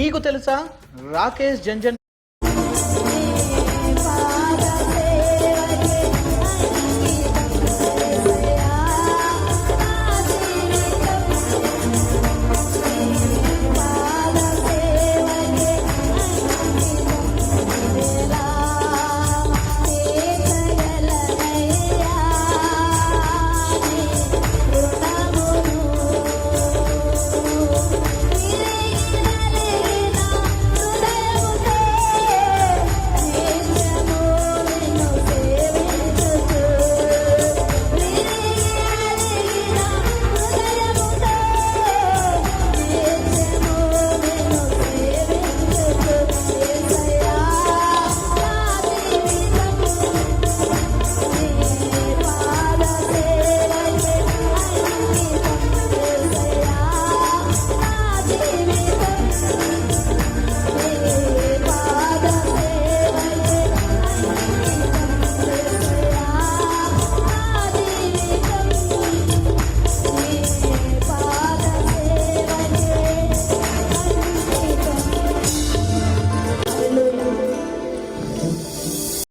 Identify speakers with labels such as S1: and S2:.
S1: మీకు తెలుసా? రాకేష్ జంజన్